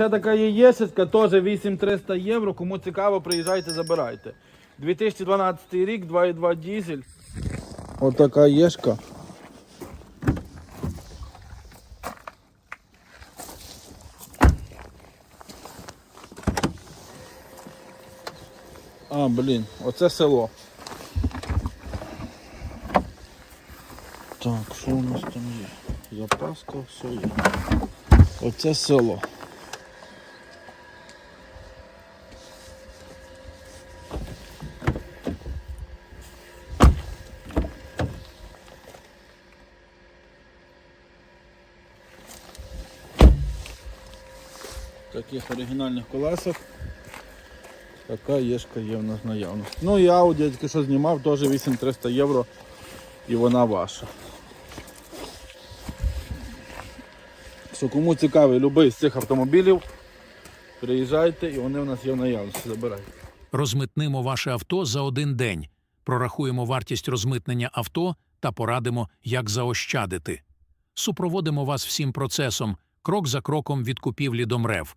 ще така є єшечка, теж 8300 євро. Кому цікаво, приїжджайте, забирайте. 2012 рік, 2,2 дізель. Отака єшка. А, блін, оце село. Так, що у нас там є? Запаска, все є. Оце село. Таких оригінальних колесах. Така єшка є в нас наявності. Ну і Audi, тільки що знімав, теж 8300 євро і вона ваша. Що кому цікавий будь-який з цих автомобілів, приїжджайте і вони в нас є в наявності. Забирайте. Розмитнимо ваше авто за один день, прорахуємо вартість розмитнення авто та порадимо, як заощадити. Супроводимо вас всім процесом, крок за кроком від купівлі до МРЕВ.